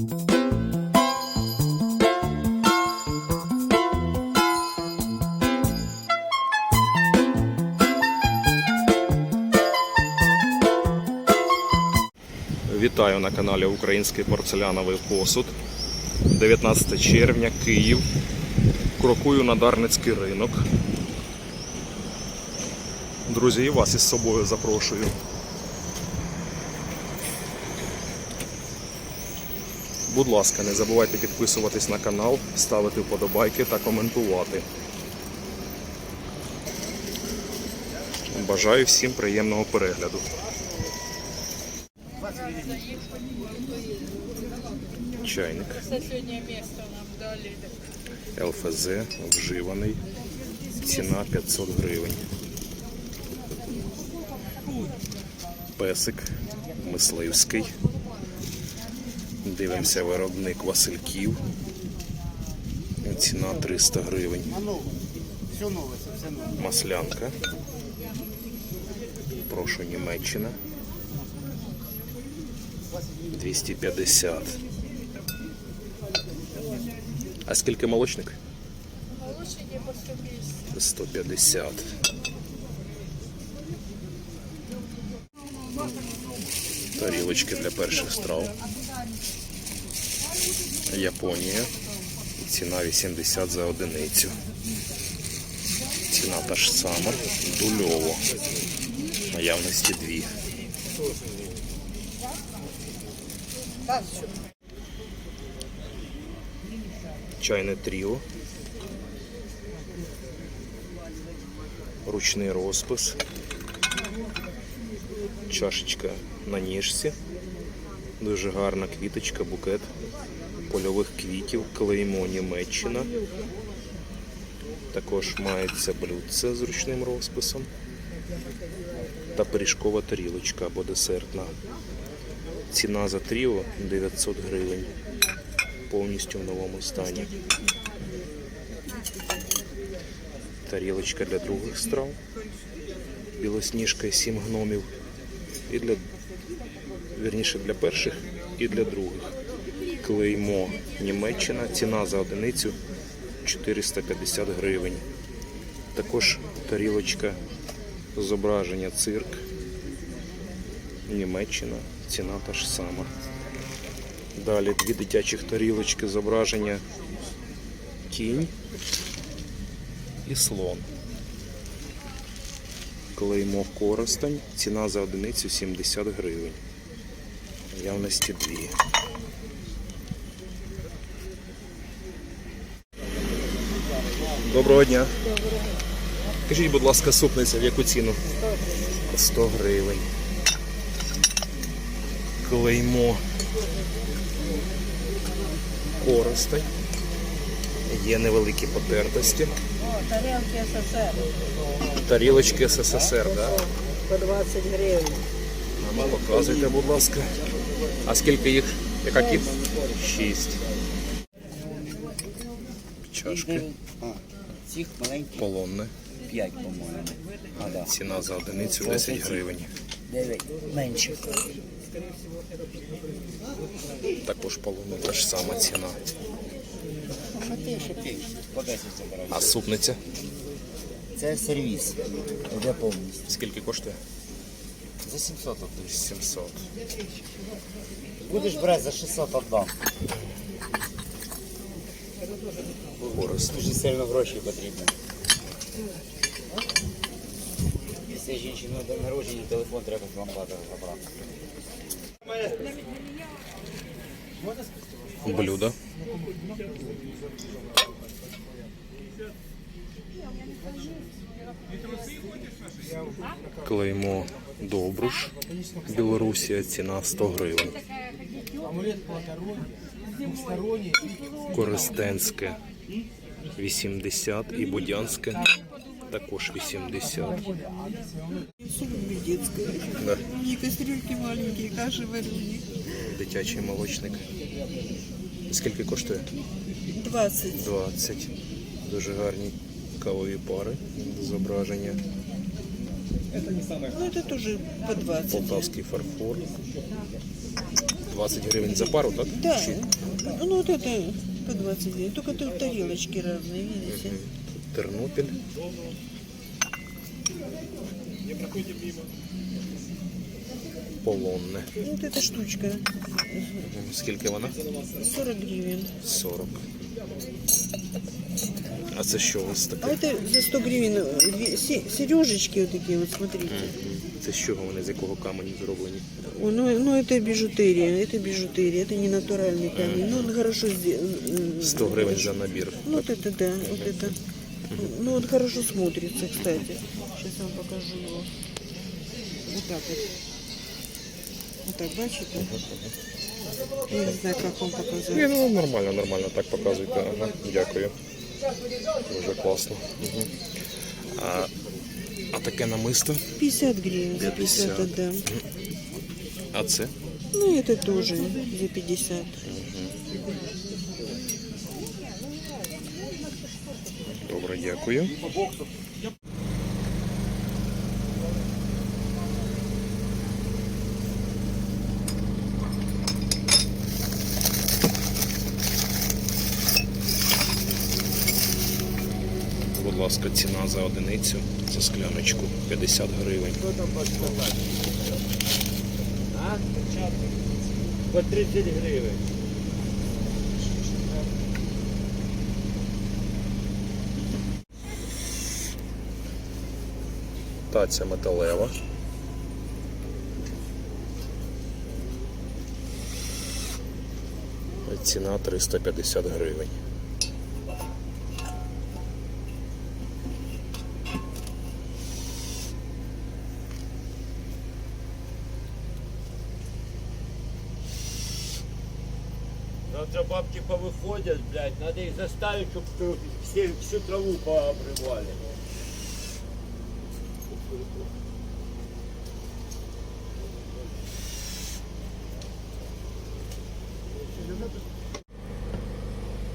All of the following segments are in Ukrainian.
Вітаю на каналі Український порцеляновий посуд. 19 червня, Київ. Крокую на Дарницький ринок. Друзі, і вас із собою запрошую. Будь ласка, не забувайте підписуватись на канал, ставити вподобайки та коментувати. Бажаю всім приємного перегляду. Чайник. ЛФЗ вживаний. Ціна 500 гривень. Песик мисливський. Дивимося виробник Васильків. Ціна 300 гривень. Маслянка. Прошу Німеччина. 250. А скільки молочник? Молочники по 150. 150. Тарілочки для перших страв. Японія. Ціна 80 за одиницю. Ціна та ж сама. Дульово. Наявності дві. Чайне тріо. Ручний розпис. Чашечка на ніжці. Дуже гарна квіточка, букет польових квітів, клеймо Німеччина. Також мається блюдце з ручним розписом. Та пиріжкова тарілочка або десертна. Ціна за тріо 900 гривень. Повністю в новому стані. Тарілочка для других страв. Білосніжка і сім гномів. І для вірніше для перших і для других. Клеймо Німеччина. Ціна за одиницю 450 гривень. Також тарілочка зображення цирк. Німеччина. Ціна та ж сама. Далі дві дитячих тарілочки зображення кінь і слон. Клеймо коростень. Ціна за одиницю 70 гривень. Явності дві. Доброго дня. Кажіть, будь ласка, супниця в яку ціну? 100 гривень. Клеймо коростень. Є невеликі потертості. О, тарелки СССР Тарілочки СССР, так? Да? по 20 гривен. А ну, показуйте, будь ласка. А скільки їх? Яка кіт? Шість. Чашки цих маленьких полонне. 5, по-моєму. А, да. Ціна за одиницю 10 гривень. 9 менших. Також полонне та ж сама ціна. По 10 забирай. А супниця Це сервіс. Йде повністю. скільки коштує? За 700 отдаш. 700. Будеш брати за 600 віддам. Хорост. Дуже сильно гроші потрібні. Якщо жінці на день народження, телефон треба з лампада забрати. Блюдо. Клеймо Добруш. Білорусія. Ціна 100 гривень. Коростенське 80 і Будянське також 80. детская. Да. Не кастрюльки маленькие, каши варили. Дитячий молочник. Скільки коштує? 20. 20. Дуже гарні кавові пари. Зображення. Ну, это тоже по 20. Полтавський фарфор. 20 гривень за пару, так? Да. Ну вот это по 20 гривен. Только тут тарелочки разные, видите? Тернопіль. Полонне. Вот эта штучка. Скільки вона? 40 гривен. 40. А це що у вас А таке? это за 100 гривен э, две се- сережечки вот такие вот, смотрите. Це з чого вони, з якого каменю зроблені? О, ну, ну это бижутерия, это бижутерия, это не натуральный камень. Ну он хорошо сделан. 100 гривень за набір. Ну вот это да, вот это. Ну он хорошо смотрится, кстати. Сейчас я вам покажу его. Вот так вот. Вот так, бачите? Я не знаю, как вам показать. Ні, ну нормально, нормально, так показуйте. Ага, дякую. Дуже класно. Угу. А, а таке намисто? 50 гривен за 50 50. отдам. А це? Ну это тоже за 50. Добре, дякую. Ласка, ціна за одиницю за скляночку 50 гривень. А? По 30 гривень. Таця металева. Ціна 350 гривень. Завтра бабки повыходят, блядь, надо их заставить, чтобы все, всю траву пообрывали.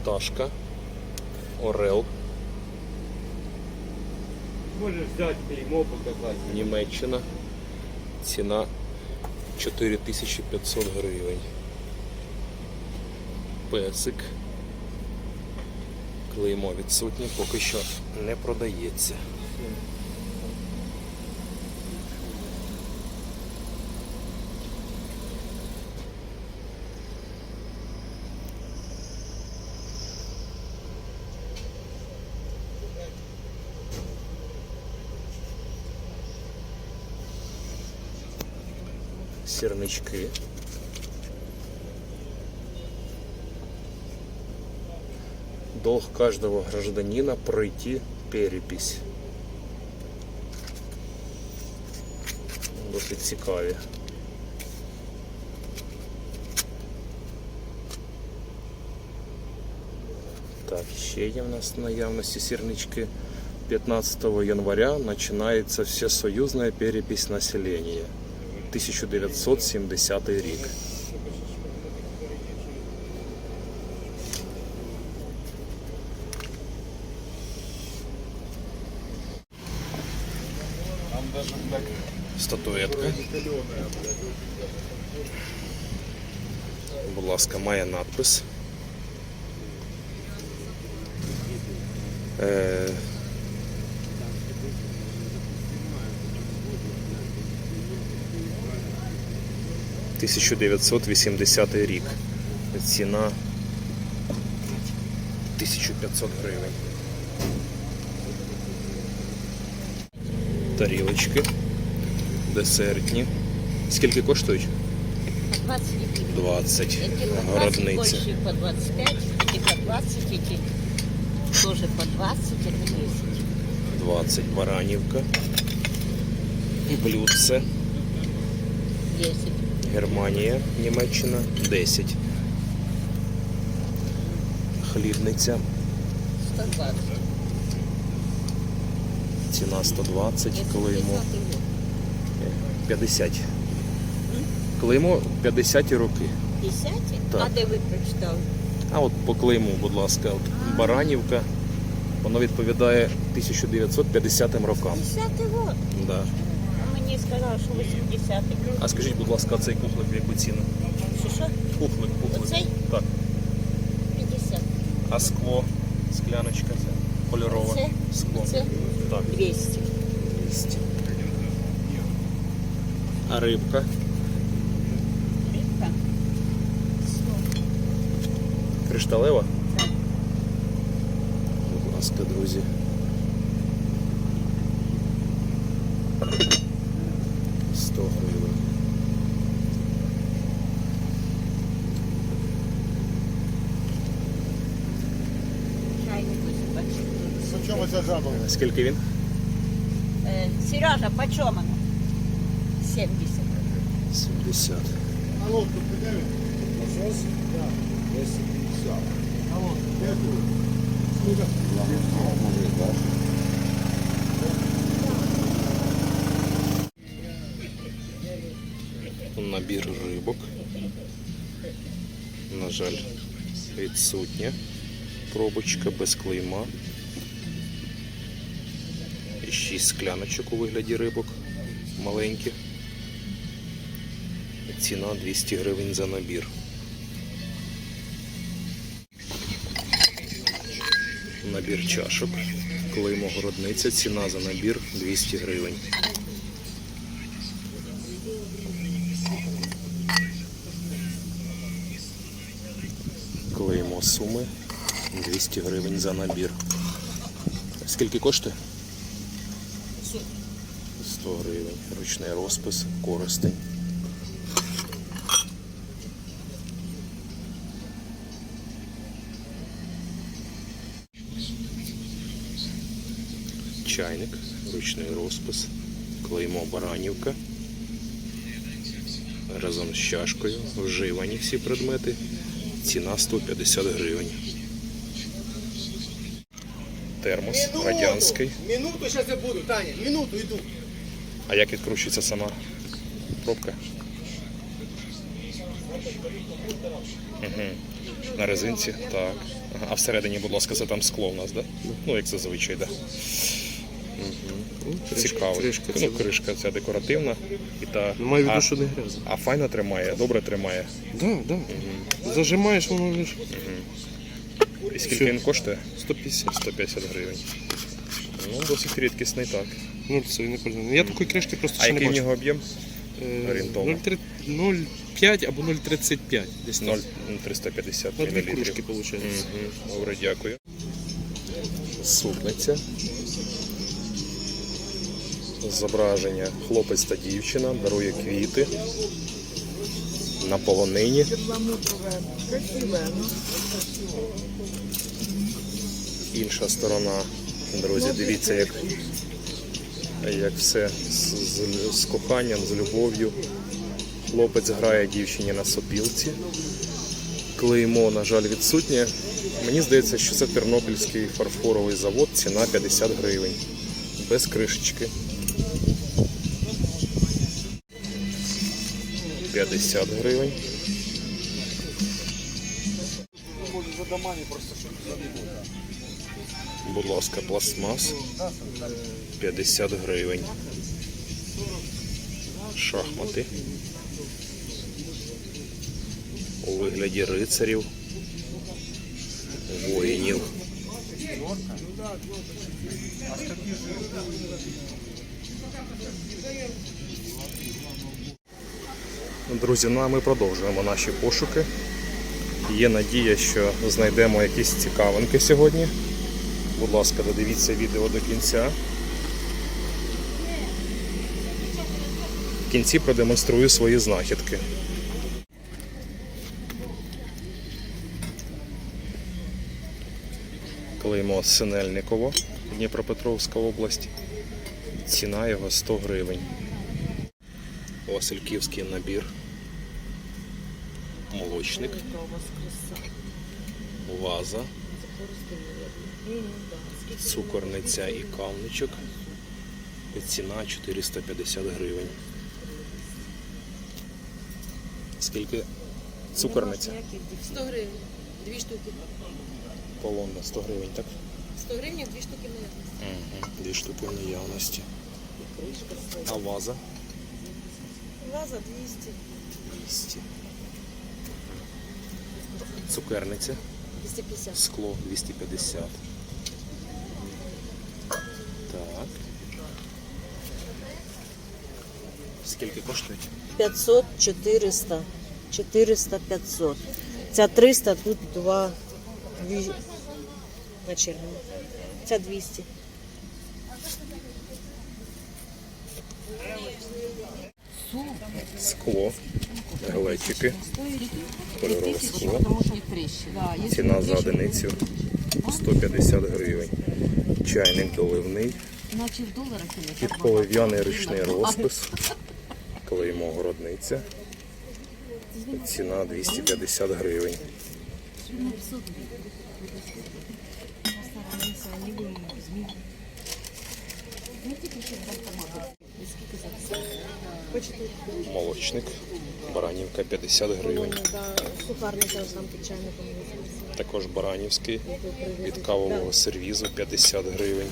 Пташка. Орел. Можешь взять клеймо показать. Німеччина. Ціна 4500 гривень. Песик. Клеймо відсутнє, поки що не продається. Сірнички. Долг каждого гражданина пройти перепись. Досить цікаві. Так, ще є в нас наявності сірнички. 15 января начинается всесоюзная перепись населения. 1970 рік. Статуетка. Будь ласка, має надпис. Е, – 1980 рік. Ціна 1500 гривень. Тарілочки Десертні. Скільки коштують? 20 гривен. 20. Эти по 20, Городниця. больше по 25, эти по 20, эти тоже по 20, это 10. 20 баранівка. Блюдце. 10. Германія, Німеччина 10. Хлібниця. 120. Ціна 120, Если клеймо 50 год. 50. Клеймо 50 роки. 10? Так. А де ви прочитали? А от по клейму, будь ласка, от Баранівка. Воно відповідає 1950 рокам. 10 год. Да. Мені сказали, що 80 А скажіть, будь ласка, цей кухлик в яку ціну? Що що? Пухлик, пухлик. Оцей? Так. 50. А скло, скляночка це кольорове Це? скло. Це? Так, 200. 200. А рибка? Рибка. 100. Кришталева? Будь ласка, друзі. Сто гривень. Чайник ось, бачите. Скільки він? Е, Сережа, почем оно? 70. 70. Набір рибок. На жаль, відсутня. Пробочка без клейма. І шість скляночок у вигляді рибок маленьких. Ціна 200 гривень за набір. Набір чашок. Клеймо городниця. Ціна за набір 200 гривень. Клеймо суми 200 гривень за набір. Скільки коштує? 100 гривень. Ручний розпис, користень. Чайник, ручний розпис, клеймо Баранівка. Разом з чашкою. Вживані всі предмети. Ціна 150 гривень. Термос радянський. Минуту сейчас я буду, Таня, минуту иду. А як відкручується сама пробка? Угу. На резинці, так. А всередині, будь ласка, це там скло у нас, да? Ну, як зазвичай, да. Угу. Цікаво. кришка ну, ця. кришка ця декоративна. І та... Ну, маю а, що не грязно. а файно тримає, добре тримає. Да, да. Зажимаєш, воно лиш І скільки він коштує? 150. 150 гривень. Ну, досить рідкісний так. Ну, це не пользуюсь. Я такої кришки просто А ще не який в нього об'єм? Е, орієнтовно? 0,5 або 0,35. Десь так. 0,350 дві мл. кружки, виходить. Мгм. Добре, дякую. Супниця. Зображення хлопець та дівчина дарує квіти на полонині. Інша сторона, друзі, дивіться, як, як все з, з, з коханням, з любов'ю. Хлопець грає дівчині на сопілці клеймо, на жаль, відсутнє. Мені здається, що це Тернопільський фарфоровий завод, ціна 50 гривень. Без кришечки. 50 гривень. Будь ласка, пластмас. 50 гривень. Шахмати. у вигляді рицарів, воїнів. Друзі, ну а ми продовжуємо наші пошуки. Є надія, що знайдемо якісь цікавинки сьогодні. Будь ласка, додивіться відео до кінця. В кінці продемонструю свої знахідки. Клеймо Синельниково, Дніпропетровська область. Ціна його 100 гривень. Васильківський набір. Молочник. Ваза. Цукорниця і кавничок. Ціна 450 гривень. Скільки цукорниця? 100 гривень. Дві штуки. Полонна 100 гривень, так? 100 гривень, дві штуки Угу. Дві штуки наявності. А ваза? Ваза 200. 200. Цукерниця. 250. Скло 250. Так. Скільки коштують? 500, 400, 400, 500. Ця 300, тут два, дві на чергу. Ця 200. Скло, глечики, кольорове скло. Ціна за одиницю 150 гривень. Чайник доливний. Наче в доларах і Під полив'яний ручний розпис. Клеймо городниця. Ціна 250 гривень. Молочник. Баранівка 50 гривень. Також баранівський. Від кавового сервізу 50 гривень.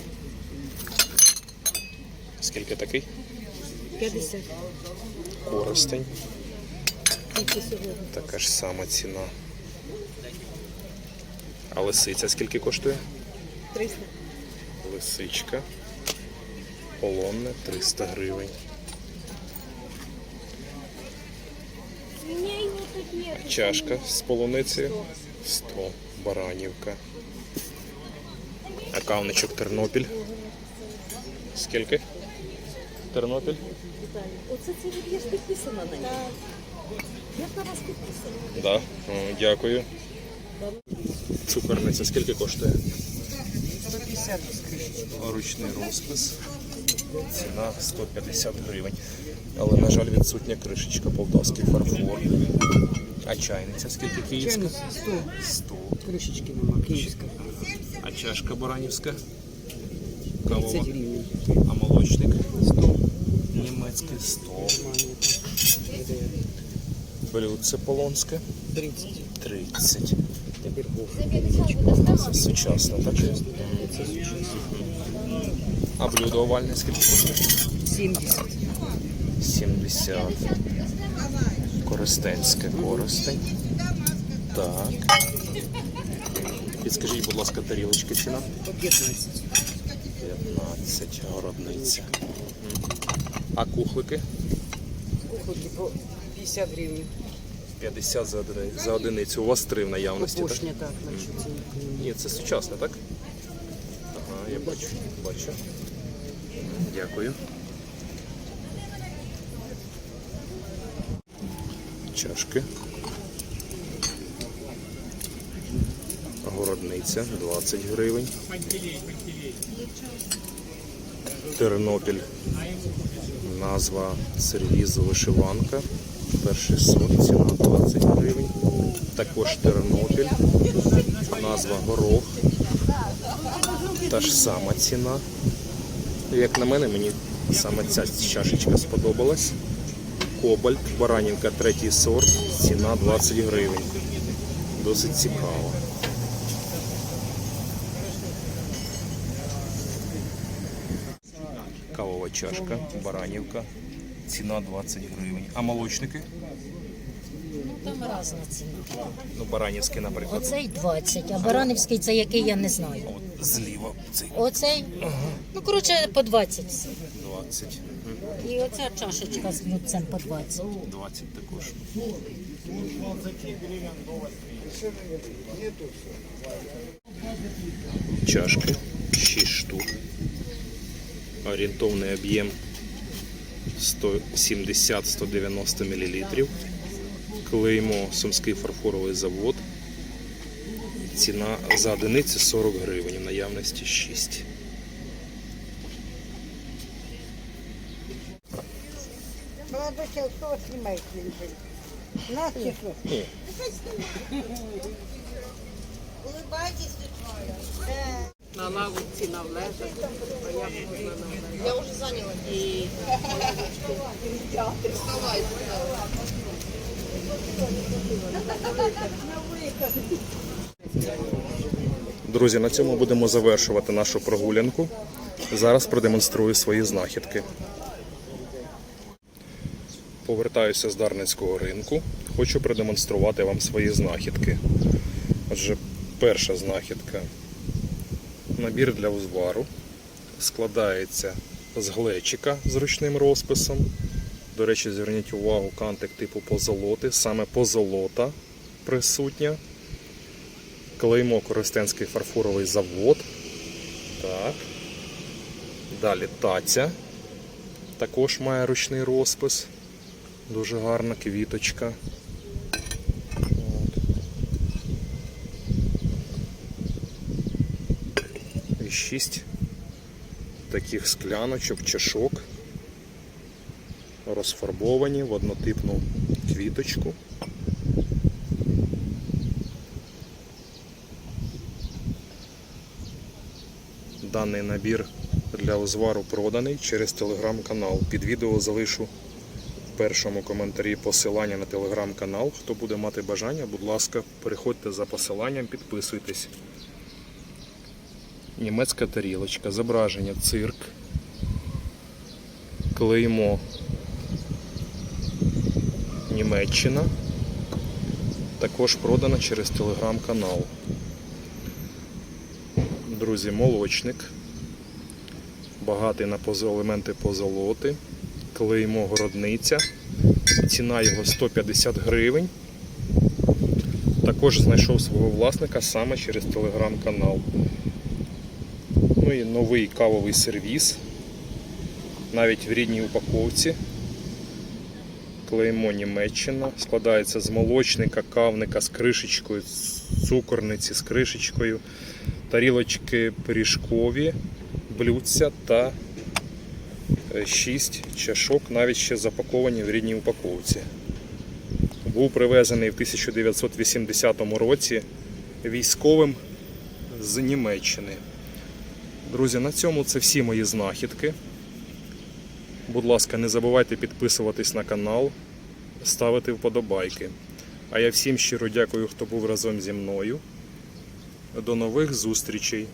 Скільки такий? 50. Коростень. Така ж сама ціна. А лисиця скільки коштує? 300. Лисичка. Полонне 300 гривень. Чашка з полуницею 100. Баранівка. А кавничок Тернопіль. Скільки? Тернопіль? Оце це я ж підписана на ній. Я на вас підписана. Да. Дякую. Цукерниця скільки коштує? 150 Ручний розпис. Ціна 150 гривень. Але, на жаль, відсутня кришечка, полтавський фарфор. А чайниця скільки київська? 100. 100. Кришечки нема, київська. А чашка баранівська? 30 гривень. А молочник? 100. Німецький 100. Блюдце полонське 30. 30. Тепер гоф. Це сучасно, так? Це сучасно. А блюдо овальне скільки коштує? 70. 70. Коростенське коростень. Так. Підскажіть, будь ласка, тарілочки ціна? По 15. 15. Городниця. А кухлики? Кухолки по 50 гривень. 50 за. За одиницю. У вас три в наявності, так? Так, значить. Ні, це сучасне, так? Ага, я бачу, бачу. Дякую. Чашки. Городниця 20 гривень. Тернопіль. Назва сервізу вишиванка. Перший сорт, ціна 20 гривень. Також Тернопіль. Назва горох. Та ж сама ціна. Як на мене, мені саме ця чашечка сподобалась. Кобальт, Баранівка, третій сорт, ціна 20 гривень. Досить цікаво. Кавова чашка, Баранівка, ціна 20 гривень. А молочники? Там різна ціна. Ну, Баранівський, наприклад. Оцей 20, а Баранівський це який я не знаю. Зліва цей Оцей, ну коротше, по 20. 20. І оця чашечка з блюдцем по 20. 20 також. Чашки 6 штук. Орієнтовний об'єм 170-190 мл. Клеймо Сумський фарфоровий завод. Ціна за одиницю 40 гривень, в наявності 6. Молодой кто снимает? Нас число. Ні. На лавочці на лежах. А як можна на лежах? Я вже зайняла. І... Друзі, на цьому будемо завершувати нашу прогулянку. Зараз продемонструю свої знахідки. Повертаюся з Дарницького ринку. Хочу продемонструвати вам свої знахідки. Отже, перша знахідка. Набір для узвару. Складається з глечика з ручним розписом. До речі, зверніть увагу, кантик типу позолоти. Саме позолота присутня. Клеймо Коростенський фарфоровий завод. Так. Далі таця. Також має ручний розпис. Дуже гарна квіточка. От. І шість таких скляночок, чашок. Розфарбовані в однотипну квіточку. Даний набір для узвару проданий через телеграм-канал. Під відео залишу в першому коментарі посилання на телеграм-канал. Хто буде мати бажання, будь ласка, переходьте за посиланням, підписуйтесь. Німецька тарілочка, зображення цирк, клеймо Німеччина. Також продана через телеграм-канал. Друзі, молочник. Багатий на елементи позолоти. Клеймо городниця. Ціна його 150 гривень. Також знайшов свого власника саме через телеграм-канал. Ну і новий кавовий сервіс. Навіть в рідній упаковці. Клеймо Німеччина. Складається з молочника, кавника з кришечкою, з цукорниці з кришечкою, тарілочки пиріжкові, блюдця та 6 чашок, навіть ще запаковані в рідній упаковці. Був привезений в 1980 році військовим з Німеччини. Друзі, на цьому це всі мої знахідки. Будь ласка, не забувайте підписуватись на канал, ставити вподобайки. А я всім щиро дякую, хто був разом зі мною. До нових зустрічей!